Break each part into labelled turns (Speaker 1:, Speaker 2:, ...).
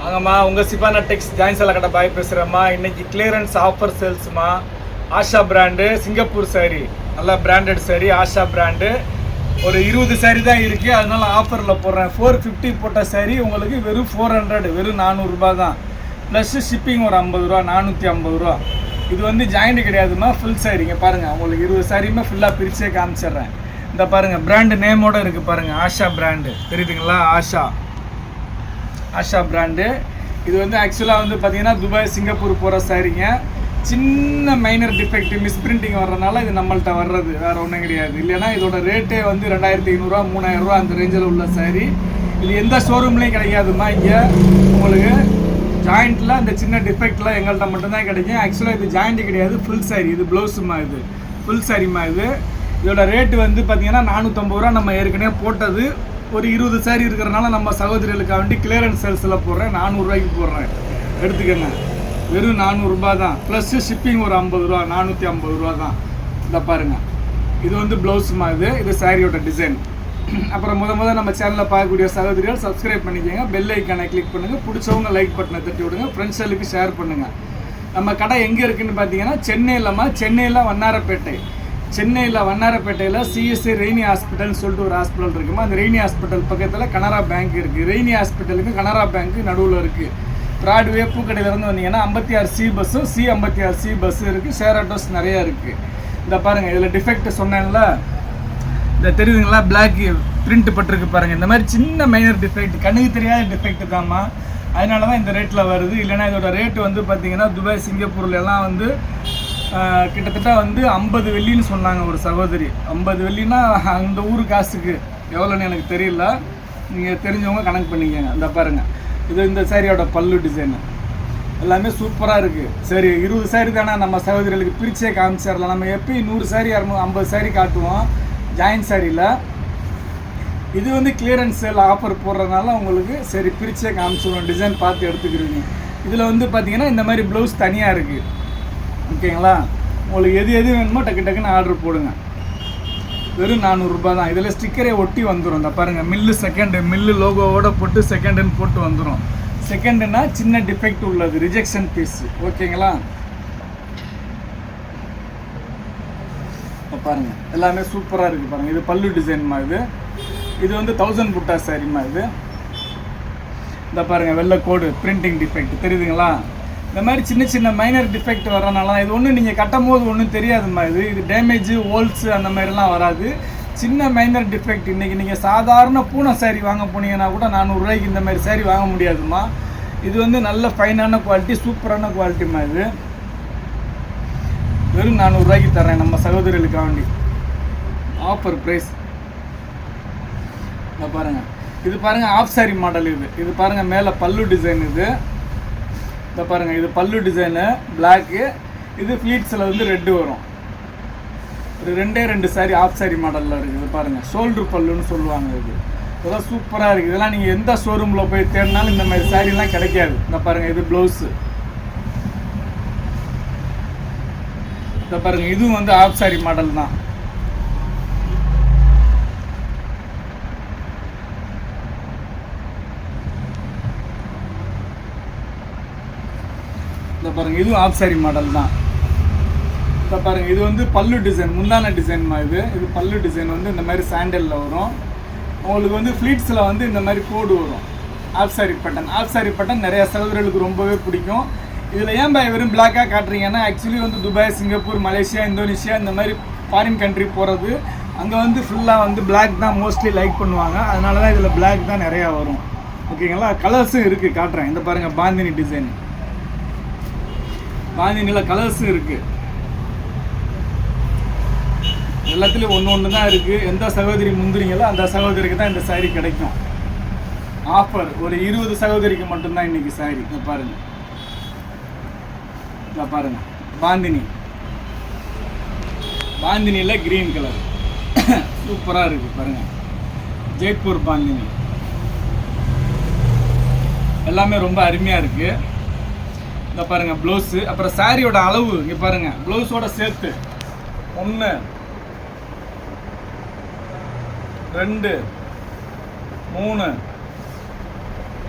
Speaker 1: வாங்கம்மா உங்கள் சிபானா டெக்ஸ் ஜாயின் கடை பாய் பேசுகிறேம்மா இன்னைக்கு கிளியரன்ஸ் ஆஃபர் சேல்ஸ்மா ஆஷா பிராண்டு சிங்கப்பூர் சாரி நல்லா பிராண்டட் சாரி ஆஷா பிராண்டு ஒரு இருபது சாரி தான் இருக்குது அதனால ஆஃபரில் போடுறேன். ஃபோர் ஃபிஃப்டி போட்ட சாரி உங்களுக்கு வெறும் ஃபோர் ஹண்ட்ரட் வெறும் நானூறுரூபா தான். ப்ளஸ்ஸு ஷிப்பிங் ஒரு ஐம்பது ரூபா நானூற்றி ஐம்பது ரூபா. இது வந்து ஜாயிண்ட் கிடையாதுமா ஃபுல் சாரிங்க பாருங்கள் உங்களுக்கு இருபது சாரியுமே ஃபுல்லாக பிரிச்சே காமிச்சிடுறேன். இந்த பாருங்கள் பிராண்டு நேமோட இருக்குது பாருங்கள் ஆஷா பிராண்டு தெரியுதுங்களா ஆஷா? ஆஷா பிராண்டு. இது வந்து ஆக்சுவலாக வந்து பார்த்தீங்கன்னா துபாய் சிங்கப்பூர் போகிற சாரீங்க சின்ன மைனர் டிஃபெக்ட் மிஸ்பிரிண்டிங் வர்றதுனால இது நம்மள்கிட்ட வர்றது. வேற ஒன்றும் கிடையாது. இல்லைன்னா இதோட ரேட்டே வந்து ரெண்டாயிரத்தி ஐநூறுரூவா மூணாயிரரூவா அந்த ரேஞ்சில் உள்ள சாரீ இது எந்த ஷோரூம்லேயும் கிடைக்காதுமா இங்கே. உங்களுக்கு ஜாயிண்ட்டில் அந்த சின்ன டிஃபெக்ட்லாம் எங்கள்கிட்ட மட்டும்தான் கிடைக்கும். ஆக்சுவலாக இது ஜாயிண்ட் கிடையாது. ஃபுல் சாரி இது ப்ளவுஸுமா இது. ஃபுல் சாரிமா இது. இதோட ரேட்டு வந்து பார்த்தீங்கன்னா நானூற்றம்பது ரூபா நம்ம ஏற்கனவே போட்டது. ஒரு இருபது சாரி இருக்கிறனால நம்ம சகோதரிகளுக்காக வேண்டி கிளியரன்ஸ் சேல்ஸில் போடுறேன். நானூறுரூவாய்க்கு போடுறேன். எடுத்துக்கங்க. வெறும் நானூறுரூபா தான். ப்ளஸ்ஸு ஷிப்பிங் ஒரு ஐம்பது ரூபா நானூற்றி ஐம்பது ரூபா தான். இந்த பாருங்கள் இது வந்து ப்ளவுஸ் இது. இது சாரியோட டிசைன் அப்புறம் முத முத நம்ம சேனலில் பார்க்கக்கூடிய சகோதரிகள் சப்ஸ்கிரைப் பண்ணிக்கோங்க. பெல் ஐக்கானை கிளிக் பண்ணுங்கள் பிடிச்சவங்க லைக் பட்டனை தட்டி விடுங்க. ஃப்ரெண்ட்ஸ்களுக்கு ஷேர் பண்ணுங்கள் நம்ம கடை எங்கே இருக்குன்னு பார்த்தீங்கன்னா சென்னையிலமா சென்னையில் வண்ணாரப்பேட்டை. சென்னையில் வண்ணாரப்பேட்டையில் சிஎஸ்சி ரெய்னி ஹாஸ்பிட்டல்னு சொல்லிட்டு ஒரு ஹாஸ்பிட்டல் இருக்குமா? அந்த ரெய்னி ஹாஸ்பிட்டல் பக்கத்தில் கனரா பேங்க் இருக்குது ரெய்னி ஹாஸ்பிட்டலுக்கு கனரா பேங்க் நடுவில் இருக்குது ப்ராட்வே பூக்கடையிலேருந்து வந்தீங்கன்னா ஐம்பத்தி ஆறு சி பஸ்ஸும் சி ஐம்பத்தி ஆறு சி பஸ்ஸு இருக்குது ஷேர் ஆட்டோஸ் நிறையா இருக்குது இந்த பாருங்கள் இதில் டிஃபெக்ட் சொன்னேன்ல. இந்த தெரியுதுங்களா? பிளாக் பிரிண்ட் பட்டிருக்கு பாருங்கள் இந்த மாதிரி சின்ன மைனர் டிஃபெக்ட் கண்ணுக்கு தெரியாத டிஃபெக்ட் தாம்மா. அதனால தான் இந்த ரேட்டில் வருது. இல்லைன்னா இதோட ரேட்டு வந்து பார்த்தீங்கன்னா துபாய் சிங்கப்பூர்ல எல்லாம் வந்து கிட்டத்தட்ட வந்து ஐம்பது வெள்ளின்னு சொன்னாங்க ஒரு சகோதரி. ஐம்பது வெள்ளின்னா அந்த ஊர் காசுக்கு எவ்வளோன்னு எனக்கு தெரியல. நீங்கள் தெரிஞ்சவங்க கணக்கு பண்ணிக்கோங்க. இந்த பாருங்கள் இது இந்த சாரியோட பல்லு டிசைனு எல்லாமே சூப்பராக இருக்குது சரி இருபது சாரி தானே நம்ம சகோதரிகளுக்கு பிரிச்சே காமிச்சிடலாம் நம்ம எப்பயும் நூறு சாரி இரநூறு ஐம்பது சாரி காட்டுவோம். ஜாயின் சாரியில். இது வந்து கிளியரன்ஸ் சேல் ஆஃபர் போடுறதுனால உங்களுக்கு சரி பிரிச்சே காமிச்சிடுவோம் டிசைன் பார்த்து எடுத்துக்கிறீங்க. இதில் வந்து பார்த்தீங்கன்னா இந்த மாதிரி ப்ளவுஸ் தனியாக இருக்குது ஓகேங்களா? உங்களுக்கு எது எது வேணுமோ டக்கு டக்குன்னு ஆர்டர் போடுங்க. வெறும் நானூறுரூபா தான். இதில் ஸ்டிக்கரே ஒட்டி வந்துடும் இந்த பாருங்கள் மில்லு செகண்டு மில்லு லோகோவோட போட்டு செகண்டுன்னு போட்டு வந்துடும் செகண்டுனா சின்ன டிஃபெக்ட் உள்ளது ரிஜெக்ஷன் பீஸ் ஓகேங்களா? இப்போ பாருங்கள் எல்லாமே சூப்பராக இருக்குது பாருங்கள் இது பல்லு டிசைன்மா இது? இது வந்து தௌசண்ட் புட்டா சாரிம்மா இது? இந்த பாருங்கள் வெள்ளை கோடு பிரிண்டிங் டிஃபெக்ட் தெரியுதுங்களா? இந்த மாதிரி சின்ன சின்ன மைனர் டிஃபெக்ட் வரனால இது ஒன்றும் நீங்கள் கட்டும் போது ஒன்றும் தெரியாதும்மா இது. இது டேமேஜ் ஹோல்ஸு அந்த மாதிரிலாம் வராது. சின்ன மைனர் டிஃபெக்ட் இன்றைக்கி நீங்கள் சாதாரண பூனை சேரீ வாங்க போனீங்கன்னா கூட நானூறுரூவாய்க்கு இந்த மாதிரி சேரீ வாங்க முடியாதும்மா. இது வந்து நல்ல ஃபைனான குவாலிட்டி சூப்பரான குவாலிட்டிம்மா இது. வெறும் நானூறுரூவாய்க்கு தரேன் நம்ம சகோதரிகளுக்காக வேண்டி. ஆஃபர் ப்ரைஸ் இதை இது பாருங்கள் ஆஃப் சாரி மாடல் இது. இது பாருங்கள் மேலே பல்லு டிசைன் இது. இதை பாருங்கள் இது பல்லு டிசைனு பிளாக்கு இது ஃப்ளீட்ஸில் வந்து ரெட்டு வரும். ஒரு ரெண்டே ரெண்டு சாரி ஆஃப் சாரி மாடலில் இருக்குது பாருங்கள் பாருங்க ஷோல்டர் பல்லுன்னு சொல்லுவாங்க இது. இதெல்லாம் சூப்பராக இருக்குது இதெல்லாம் நீங்கள் எந்த ஷோரூமில் போய் தேடினாலும் இந்த மாதிரி சாரிலாம் கிடைக்காது. இந்த பாருங்கள் இது ப்ளவுஸு இந்த பாருங்கள் இதுவும் வந்து ஆஃப் சாரி மாடல் தான். இந்த பாருங்க இதுவும் ஆஃப் சாரி மாடல் தான். இப்போ பாருங்க இது வந்து பல்லு டிசைன் முந்தான டிசைன்மா இது. இது பல்லு டிசைன் வந்து இந்த மாதிரி சாண்டலில் வரும். உங்களுக்கு வந்து ஃப்ளீட்ஸில் வந்து இந்த மாதிரி கோடு வரும். Half sari button half sari button நிறையா சகோதரர்களுக்கு ரொம்பவே பிடிக்கும். இதில் ஏன் பாய் வெறும் பிளாக்காக காட்டுறீங்கன்னா ஆக்சுவலி வந்து துபாய் சிங்கப்பூர் மலேசியா இந்தோனேஷியா இந்த மாதிரி ஃபாரின் கண்ட்ரி போகிறது அங்கே வந்து ஃபுல்லாக வந்து பிளாக் தான் மோஸ்ட்லி லைக் பண்ணுவாங்க. அதனால தான் இதில் பிளாக் தான் நிறையா வரும். ஓகேங்களா கலர்ஸும் இருக்குது காட்டுறேன். இந்த பாருங்கள் பாந்தினி டிசைன் பாந்தினியில் கலர்ஸும் இருக்குது எல்லாத்துலேயும் ஒன்று ஒன்று தான் இருக்குது எந்த சகோதரி முந்திரிங்களோ அந்த சகோதரிக்கு தான் இந்த saree கிடைக்கும். ஆஃபர் ஒரு இருபது சகோதரிக்கு மட்டும்தான் இன்னைக்கு saree. இதை பாருங்க. இதை பாருங்க. பாந்தினி. பாந்தினியில் க்ரீன் கலர் சூப்பராக இருக்குது பாருங்க. ஜெய்ப்பூர் பாந்தினி. எல்லாமே ரொம்ப அருமையாக இருக்குது இங்கே பாருங்கள் ப்ளவுஸு அப்புறம் சாரியோட அளவு இங்கே பாருங்கள் ப்ளவுஸோட சேர்த்து. ஒன்று ரெண்டு மூணு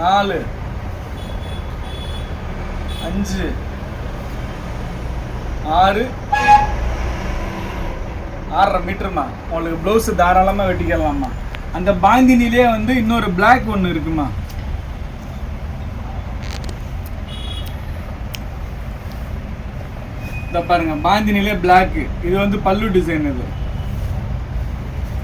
Speaker 1: நாலு அஞ்சு ஆறு. ஆறரை மீட்டருமா. உங்களுக்கு ப்ளவுஸு தாராளமாக வெட்டிக்கலாம்மா. அந்த பாந்தினிலே வந்து இன்னொரு பிளாக் ஒன்று இருக்குமா? இந்த பாருங்க பாந்தினிலே பிளாக்கு இது வந்து பல்லு டிசைன் இது.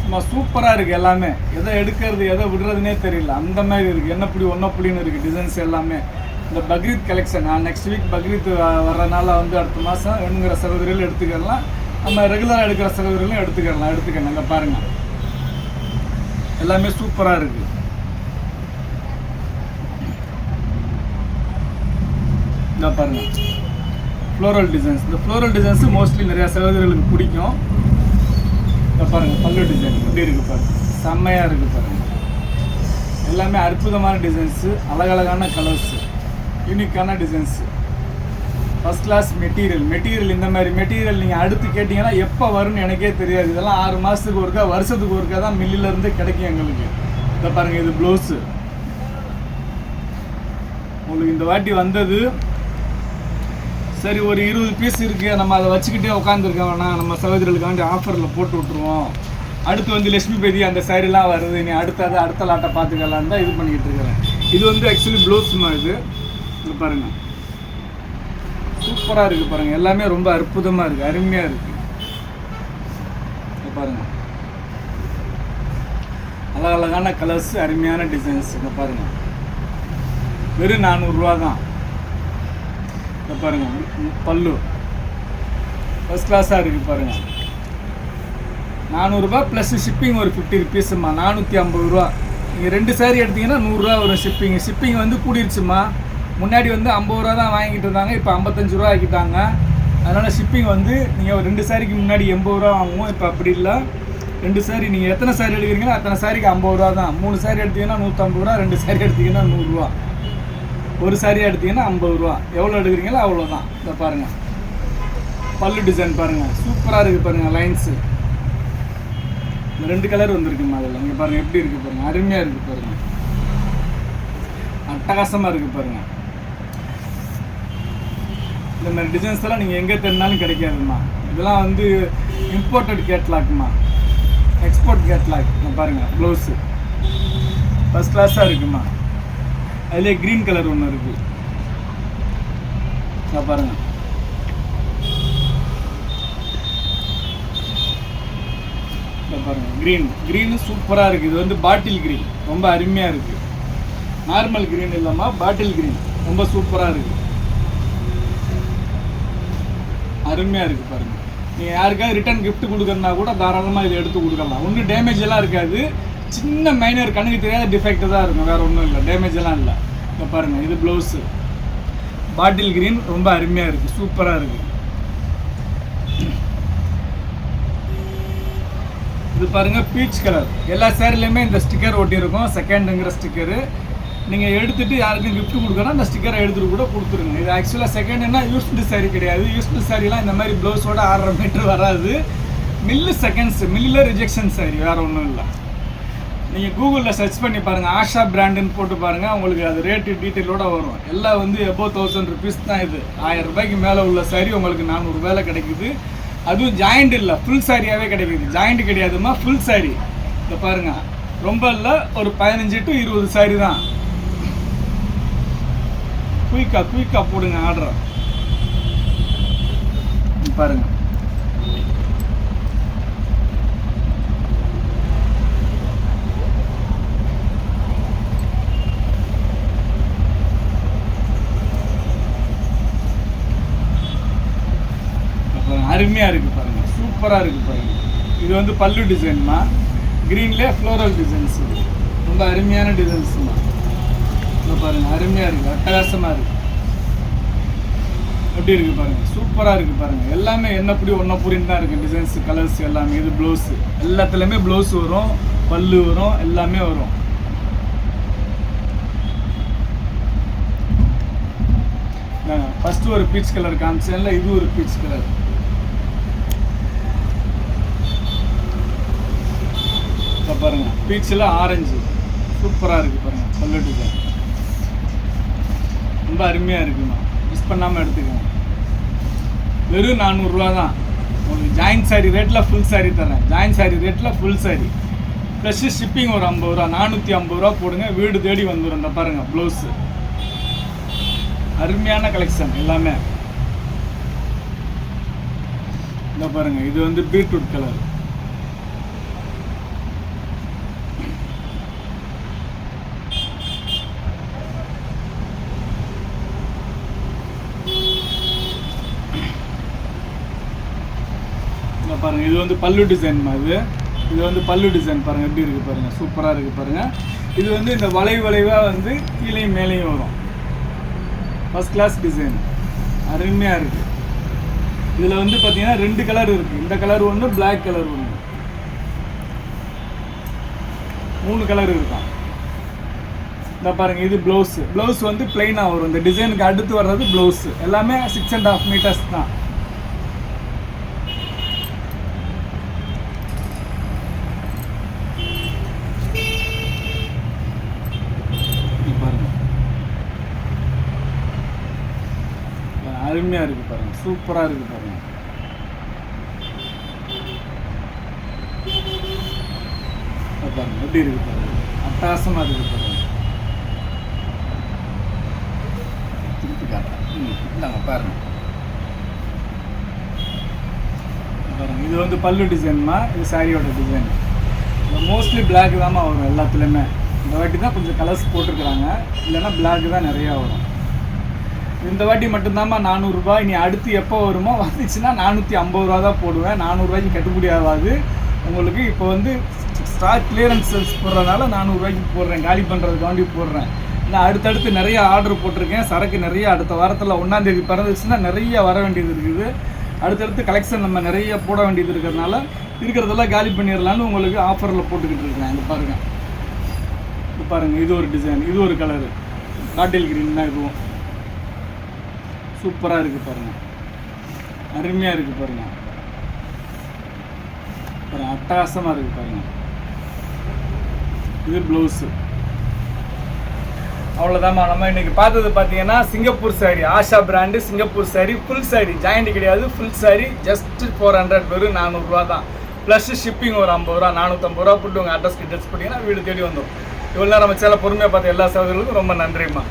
Speaker 1: சும்மா சூப்பராக இருக்குது எல்லாமே. எதை எடுக்கிறது எதை விடுறதுனே தெரியல. அந்த மாதிரி இருக்குது என்ன புடி ஒன்றை புடின்னு இருக்குது டிசைன்ஸ் எல்லாமே. இந்த பக்ரீத் கலெக்ஷன் நான் நெக்ஸ்ட் வீக் பக்ரீத் வ- வர்றதுனால வந்து அடுத்த மாதம் வேணுங்கிற சகோதரிகள் எடுத்துக்கலாம் நம்ம ரெகுலராக எடுக்கிற சகோதரிகளும் எடுத்துக்கலாம் எடுத்துக்கணும் இங்கே பாருங்கள் எல்லாமே சூப்பராக இருக்குது இந்த பாருங்கள் ஃப்ளோரல் டிசைன்ஸ் இந்த ஃப்ளோரல் டிசைன்ஸ் மோஸ்ட்லி நிறையா சகோதரிகளுக்கு பிடிக்கும். இந்த பாருங்க பல்லு டிசைன் எப்படி இருக்குது பாருங்க? செம்மையாக இருக்குது பாருங்க. எல்லாமே அற்புதமான டிசைன்ஸு அழகழகான கலர்ஸு யூனிக்கான designs first class material material இந்த மாதிரி மெட்டீரியல் நீங்கள் அடுத்து கேட்டிங்கன்னா எப்போ வரும்னு எனக்கே தெரியாது. இதெல்லாம் ஆறு மாதத்துக்கு ஒருக்கா வருஷத்துக்கு ஒருக்கா தான் மில்லிலேருந்து கிடைக்கும் எங்களுக்கு. இந்த பாருங்கள் இது ப்ளவுஸு உங்களுக்கு இந்த வாட்டி வந்தது சரி ஒரு இருபது பீஸ் இருக்குது நம்ம அதை வச்சுக்கிட்டே உட்காந்துருக்க வேணாம் நம்ம சகோதரர்களுக்காண்டி ஆஃபரில் போட்டு விட்ருவோம் அடுத்து வந்து லட்சுமி பேதி அந்த சைடுலாம் வருது. நீ அடுத்த அதை அடுத்த லாட்டை பார்த்துக்கலாம் தான் இது பண்ணிக்கிட்டு இருக்கிறேன். இது வந்து ஆக்சுவலி ப்ளவுஸ்மா இது? இது பாருங்க. சூப்பராக இருக்குது பாருங்கள் எல்லாமே ரொம்ப அற்புதமாக இருக்குது அருமையாக இருக்குது பாருங்கள் பாருங்க. அழகழகான கலர்ஸ் அருமையான டிசைன்ஸ் இங்கே பாருங்கள் வெறும் நானூறுரூவா தான் இதை பாருங்க. பல்லு. ஃபர்ஸ்ட் கிளாஸாக இருக்குது பாருங்க. நானூறுரூபா ப்ளஸ் ஷிப்பிங் ஒரு ஃபிஃப்டி ருபீஸுமா நானூற்றி ஐம்பது ரூபா. நீங்கள் ரெண்டு சாரி எடுத்தீங்கன்னா நூறுரூவா வரும் ஷிப்பிங் ஷிப்பிங் வந்து கூடிருச்சுமா முன்னாடி வந்து ஐம்பது ரூபா தான் வாங்கிட்டு இருந்தாங்க. இப்போ ஐம்பத்தஞ்சு ரூபா ஆக்கிட்டாங்க. அதனால் ஷிப்பிங் வந்து நீங்கள் ஒரு ரெண்டு சாரிக்கு முன்னாடி எண்பது ரூபா வாங்குவோம். இப்போ அப்படி இல்லை. ரெண்டு சாரி நீங்கள் எத்தனை சாரி எடுக்கிறீங்களோ அத்தனை சாரிக்கு ஐம்பது ரூபா தான். மூணு சாரி எடுத்தீங்கன்னா நூற்றம்பது ரூபா ரெண்டு சாரி எடுத்தீங்கன்னா நூறுரூவா ஒரு சாரியாக எடுத்தீங்கன்னா ஐம்பது ரூபா. எவ்வளோ எடுக்கிறீங்களோ அவ்வளோதான் இதை பாருங்கள் பல்லு டிசைன் பாருங்கள் சூப்பராக இருக்குது பாருங்கள் லைன்ஸு இந்த ரெண்டு கலர் வந்திருக்குமா அதில். இங்கே பாருங்கள் எப்படி இருக்குது பாருங்கள் அருமையாக இருக்குது பாருங்கள் அட்டகாசமாக இருக்குது பாருங்கள் இந்த மாதிரி டிசைன்ஸ் எல்லாம் நீங்கள் எங்கே தேடினாலும் கிடைக்காதும்மா இதெல்லாம் வந்து இம்போர்ட்டட் கேட்லாக்குமா எக்ஸ்போர்ட் கேட்லாக் பாருங்கள் ப்ளவுஸு ஃபஸ்ட் கிளாஸாக இருக்குமா அதுலேயே க்ரீன் கலர் ஒன்று இருக்குது இங்கே பாருங்கள் இதை பாருங்க. க்ரீன் க்ரீனு சூப்பராக இருக்குது இது வந்து பாட்டில் க்ரீன் ரொம்ப அருமையாக இருக்குது நார்மல் க்ரீன் இல்லாமல் பாட்டில் க்ரீன் ரொம்ப சூப்பராக இருக்குது அருமையாக இருக்குது பாருங்க. நீங்கள் யாருக்காவது ரிட்டர்ன் கிஃப்ட் கொடுக்கறனா கூட தாராளமாக இதை எடுத்து கொடுக்கலாம். ஒன்றும் டேமேஜ் எல்லாம் இருக்காது. சின்ன மைனர் கண்ணுக்கு தெரியாத டிஃபெக்ட் தான் இருக்கும். வேறு ஒன்றும் இல்லை. டேமேஜ் எல்லாம் இல்லை. இதை பாருங்கள் இது ப்ளவுஸு பாட்டில் க்ரீன் ரொம்ப அருமையாக இருக்குது சூப்பராக இருக்குது இது பாருங்கள் பீச் கலர் எல்லா சேரீலையுமே இந்த ஸ்டிக்கர் ஒட்டியிருக்கும். செகண்டுங்கிற ஸ்டிக்கரு நீங்கள் எடுத்துட்டு யாருக்கும் கிஃப்ட் கொடுக்கணும் அந்த ஸ்டிக்கரை எடுத்துகிட்டு கூட கொடுத்துருங்க. இது ஆக்சுவலாக செகண்ட்னா யூஸ்டு சாரீ கிடையாது. யூஸ்டு சாரீலாம் இந்த மாதிரி ப்ளவுஸோட ஆறரை மீட்டர் வராது. மில்லு செகண்ட்ஸ் மில்லில் ரிஜெக்ஷன் சாரி வேறு ஒன்றும் இல்லை. நீங்கள் கூகுளில் சர்ச் பண்ணி பாருங்கள் ஆஷா பிராண்டுன்னு போட்டு பாருங்கள் உங்களுக்கு அது ரேட்டு டீட்டெயிலோட வரும். எல்லாம் வந்து எபோ தௌசண்ட் ருபீஸ் தான் இது. ஆயிரம் ரூபாய்க்கு மேலே உள்ள saree உங்களுக்கு நானூறு வேலை கிடைக்குது. அதுவும் ஜாயிண்ட் இல்லை ஃபுல் சாரியாகவே கிடைக்குது. ஜாயிண்ட் கிடையாதுமா ஃபுல் சாரி இதை பாருங்கள் ரொம்ப இல்லை ஒரு பதினஞ்சு டு இருபது சாரி தான். குயிக்கா குயிக்கா போடுங்க ஆர்டர் பாருங்கள் அருமையாக இருக்குது இருக்கு சூப்பராக இருக்குது பாருங்கள் இது வந்து பல்லு டிசைன்மா கிரீன்ல ஃப்ளோரல் டிசைன்ஸ் ரொம்ப அருமையான டிசைன்ஸ்மா இங்க பாருங்க அருமையாக இருக்கு அட்டகாசமாக இருக்குது எப்படி இருக்கு பாருங்க? சூப்பராக இருக்கு பாருங்கள் எல்லாமே என்ன புடி ஒன்ன புரின்னு தான் இருக்குது டிசைன்ஸ் கலர்ஸ் எல்லாமே இது ப்ளவுஸு எல்லாத்துலேயுமே ப்ளவுஸ் வரும் பல்லு வரும் எல்லாமே வரும். ஃபஸ்ட்டு ஒரு பீச் கலர் காமிச்சேன்ல இது ஒரு பீச் கலர் பாருங்கள் பாருங்க பீச்சில் ஆரஞ்சு சூப்பராக இருக்குது பாருங்க. பல்லட்டுக்கு ரொம்ப அருமையாக இருக்குமா பண்ணாமல் எடுத்துக்கோங்க. வெறும் நானூறுரூவா தான். உங்களுக்கு ஜாயின் சாரி ரேட்டில் ஃபுல் சாரி தரேன் ஜாயின் சாரி ரேட்டில் ஃபுல் சாரி ப்ளஸ் ஷிப்பிங் ஒரு ஐம்பது ரூபா நானூற்றி ஐம்பது ரூபா போடுங்க. வீடு தேடி வந்துடும் இந்த பாருங்கள் ப்ளவுஸு அருமையான கலெக்ஷன் எல்லாமே. இந்த பாருங்க இது வந்து பீட்ரூட் கலர் இங்க பாருங்க இது வந்து பல்லு டிசைன் மாதிரி இது? வந்து பல்லு டிசைன் பாருங்கள் எப்படி இருக்குது பாருங்க? சூப்பராக இருக்குது பாருங்கள் இது வந்து இந்த வளைவு வளைவாக வந்து கீழேயும் மேலேயும் வரும். ஃபர்ஸ்ட் கிளாஸ் டிசைன் அருமையாக இருக்குது இதில் வந்து பார்த்தீங்கன்னா ரெண்டு கலர் இருக்கு. இந்த கலர் ஒன்று பிளாக் கலர் ஒன்று மூணு கலர் இருக்கான் இந்த பாருங்கள் இது ப்ளவுஸு ப்ளவுஸ் வந்து பிளெயினாக வரும். இந்த டிசைனுக்கு அடுத்து வர்றது ப்ளவுஸு எல்லாமே சிக்ஸ் அண்ட் ஹாஃப் மீட்டர்ஸ் தான் இங்க பாருங்க அருமையாக இருக்குது பாருங்கள் சூப்பராக இருக்குது பாருங்கள் இங்க பாருங்க எப்படி இருக்கு பாருங்க. அட்டாசமாக இருக்கு பாருங்க. திருப்பி காட்டுறேன். ம், இந்தாங்க பாருங்க. இங்க பாருங்க இது வந்து பல்லு டிசைன்மா இது சாரியோட டிசைன் மோஸ்ட்லி பிளாக் தான்மா வரும் எல்லாத்துலேயுமே. இந்த வாட்டி தான் கொஞ்சம் கலர்ஸ் போட்டிருக்கிறாங்க. இல்லைன்னா பிளாக் தான் நிறையா வரும். இந்த வாட்டி மட்டும்தாம்மா நானூறுரூபா இனி அடுத்து எப்போ வருமோ வந்துச்சுன்னா நானூற்றி ஐம்பது ரூபா தான் போடுவேன். நானூறுரூவாய்க்கு கட்டுப்படி ஆகாது. உங்களுக்கு இப்போ வந்து ஸ்டாக் கிளியரன்ஸ் சேல்ஸ் போடுறதுனால நானூறுரூவாய்க்கு போடுறேன். காலி பண்ணுறதுக்காண்டி போடுறேன். நான் அடுத்தடுத்து நிறைய ஆர்டர் போட்டிருக்கேன். சரக்கு நிறைய அடுத்த வாரத்தில் ஒன்றாந்தேதி பிறந்துச்சுன்னா நிறைய வர வேண்டியது இருக்குது. அடுத்தடுத்து கலெக்ஷன் நம்ம நிறைய போட வேண்டியது இருக்கிறதுனால இருக்கிறதெல்லாம் காலி பண்ணிடலான்னு உங்களுக்கு ஆஃபரில் போட்டுக்கிட்டு இருக்கேன். இந்த பாருங்கள் இது பாருங்கள் இது ஒரு டிசைன் இது ஒரு கலரு காட்டில் கிரீன் தான் இதுவும். சூப்பராக இருக்குது பாருங்கள் அருமையாக இருக்குது பாருங்கள் பாருங்க அட்டகாசமாக இருக்குது பாருங்க. இது ப்ளவுஸு அவ்வளோதாம்மா நம்ம இன்றைக்கி பார்த்தது பார்த்தீங்கன்னா Singapore sari Asha brand Singapore sari full sari joint கிடையாது. Full sari just four hundred வெறும் நானூறுரூவா தான். ப்ளஸ் ஷிப்பிங் ஒரு ஐம்பது ரூபா நானூற்றம்பது ரூபா போட்டு உங்கள் அட்ரஸ்க்கு டெஸ்ட் பண்ணிங்கன்னா வீடு தேடி வந்தோம் இவ்வளோ நேரம் நம்ம சேலை பொறுமையாக பார்த்த எல்லா சகோதரர்களுக்கும் ரொம்ப நன்றிம்மா.